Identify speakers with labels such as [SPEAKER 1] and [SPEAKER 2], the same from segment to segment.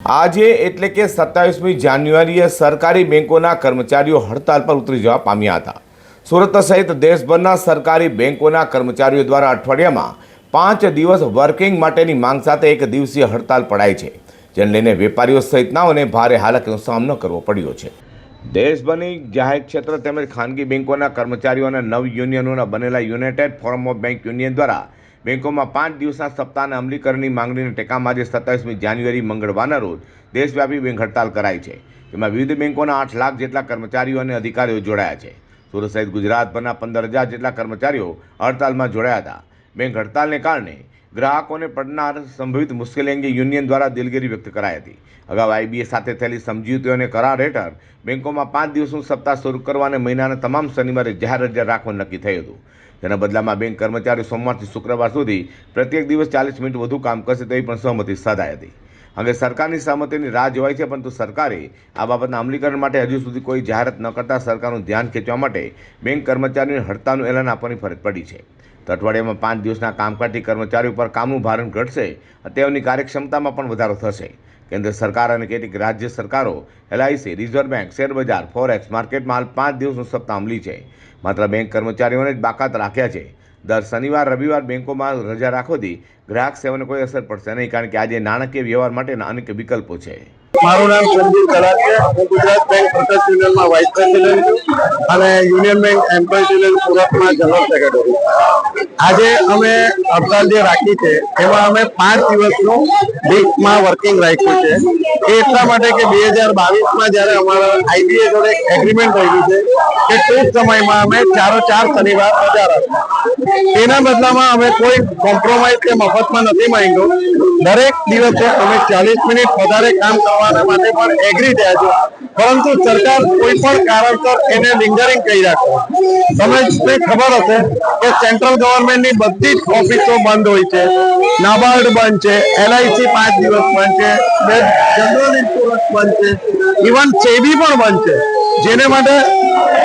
[SPEAKER 1] આજે એટલે કે સત્તાવીસમી જાન્યુઆરીએ સરકારી બેંકોના કર્મચારીઓ હડતાલ પર ઉતરી જવા પામ્યા હતા. સુરત સહિત દેશભરના સરકારી બેંકોના કર્મચારીઓ દ્વારા અઠવાડિયામાં પાંચ દિવસ વર્કિંગ માટેની માંગ સાથે એક દિવસીય હડતાલ પડાઈ છે, જેને લઈને વેપારીઓ સહિતનાઓને ભારે હાલાકીનો સામનો કરવો પડ્યો છે. દેશભરની જાહેર ક્ષેત્ર તેમજ ખાનગી બેંકોના કર્મચારીઓ અને નવ યુનિયનોના બનેલા united forum of bank union દ્વારા બેંકોમાં પાંચ દિવસના સપ્તાહના અમલીકરણની માંગણીને ટેકામાં આજે સત્તાવીસમી જાન્યુઆરી મંગળવારના રોજ દેશવ્યાપી બેંક હડતાલ કરાઈ છે. જેમાં વિવિધ બેંકોના આઠ લાખ જેટલા કર્મચારીઓ અને અધિકારીઓ જોડાયા છે. સુરત સહિત ગુજરાતભરના પંદર હજાર જેટલા કર્મચારીઓ હડતાલમાં જોડાયા હતા. બેંક હડતાલને કારણે ગ્રાહકોને પડનાર સંભવિત મુશ્કેલી અંગે યુનિયન દ્વારા દિલગીરી વ્યક્ત કરાઈ હતી. અગાઉ આઈબીએ સાથે થયેલી સમજૂતીઓ અને કરાર હેઠળ બેંકોમાં પાંચ દિવસનું સપ્તાહ શરૂ કરવા અને મહિનાના તમામ શનિવારે જાહેર રજા રાખવાનું નક્કી થયું હતું. જેના બદલામાં બેંક કર્મચારીઓ સોમવારથી શુક્રવાર સુધી પ્રત્યેક દિવસ ચાલીસ મિનિટ વધુ કામ કરશે તેવી પણ સહમતિ સાધાઈ હતી. હવે સરકારની સહમતિની રાહ જોવાય છે, પરંતુ સરકારે આ બાબતના અમલીકરણ માટે હજુ સુધી કોઈ જાહેરાત ન કરતા સરકારનું ધ્યાન ખેંચવા માટે બેંક કર્મચારીઓને હડતાલનું એલાન આપવાની ફરજ પડી છે. તો અઠવાડિયામાં પાંચ દિવસના કામકાજથી કર્મચારીઓ પર કામનું ભારણ ઘટશે, તેઓની કાર્યક્ષમતામાં પણ વધારો થશે. કેન્દ્ર સરકાર અને કેટલીક રાજ્ય સરકારો, એલઆઈસી, રિઝર્વ બેંક શેરબજાર ફોરેક્સ, માર્કેટમાં હાલ પાંચ દિવસનું સપ્તાહ અમલી છે. માત્ર બેંક કર્મચારીઓને જ બાકાત રાખ્યા છે. દર શનિવાર, રવિવાર બેંકોમાં રજા રાખવાથી ગ્રાહક સેવાને કોઈ અસર પડશે નહીં, કારણ કે આજે નાણાકીય વ્યવહાર માટેના અનેક વિકલ્પો છે.
[SPEAKER 2] મારું નામ સંજીવ કલા છે હું ગુજરાત બેંક પ્રકાશ યુનિયનમાં વાઇસ પ્રેસિડેન્ટ છું અને યુનિયન બેંક એમ્પ્લોય યુનિયન સુરતમાં જનરલ સેક્રેટરી આજે અમે હડતાલ જે રાખી છે. એમાં અમે પાંચ દિવસનું વીકમાં વર્કિંગ રાખ્યું છે. એટલા માટે કે બે હજાર બાવીસમાં જ્યારે અમારા આઈબીએ જોડે એગ્રીમેન્ટ થયેલું છે કે ટૂંક સમયમાં અમે ચારો ચાર શનિવાર રજા રાખીશું. એના બદલામાં અમે કોઈ કોમ્પ્રોમાઇઝ કે મફતમાં નથી માંગ્યો. દરેક દિવસે અમે ચાલીસ મિનિટ વધારે કામ કરવાના માટે પણ એગ્રી થયા છે પરંતુ સરકાર કોઈ પણ કારણસર એને લિંગરિંગ કરી રાખે. તમને ખબર હશે કે સેન્ટ્રલ ગવર્મેન્ટની બધી જ ઓફિસો બંધ હોય છે. નાબાર્ડ બંધ છે એલઆઈસી પાંચ દિવસ બંધ છે જનરલ ઇન્સ્યોરન્સ બંધ છે ઇવન સેબી પણ બંધ છે. જેને માટે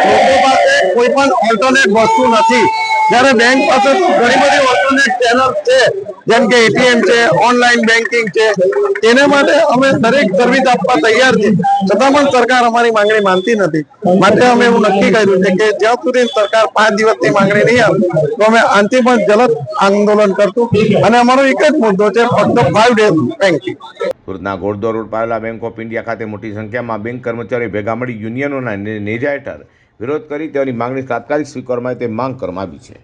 [SPEAKER 2] લોકો પાસે કોઈ પણ ઓલ્ટરનેટ વસ્તુ નથી. જ્યારે બેંક પાસે ઘણી બધી ઓલ્ટરનેટ ચેનલ છે, જેમ કે એટીએમ છે ઓનલાઈન બેન્કિંગ છે, તેના માટે અમે દરેક સર્વિસ આપવા તૈયાર છીએ. છતાં પણ સરકાર અમારી માંગણી માનતી નથી. માટે અમે એવું નક્કી કર્યું છે કે જ્યાં સુધી સરકાર પાંચ દિવસની માંગણી નહીં આવે તો અમે આંતિ પણ જલદ આંદોલન કરશું. અને અમારો એક જ મુદ્દો છે, ફક્ત ફાઈવ ડેઝ બેન્કિંગ
[SPEAKER 1] સુરતના ઘોડદોર રોડ પાવેલા બેંક ઓફ ઇન્ડિયા ખાતે મોટી સંખ્યામાં બેંક કર્મચારીઓ ભેગા મળી યુનિયનોના નેજા હેઠળ વિરોધ કરી તેઓની માંગણી તાત્કાલિક સ્વીકારવામાં તે માંગ કરવામાં આવી છે.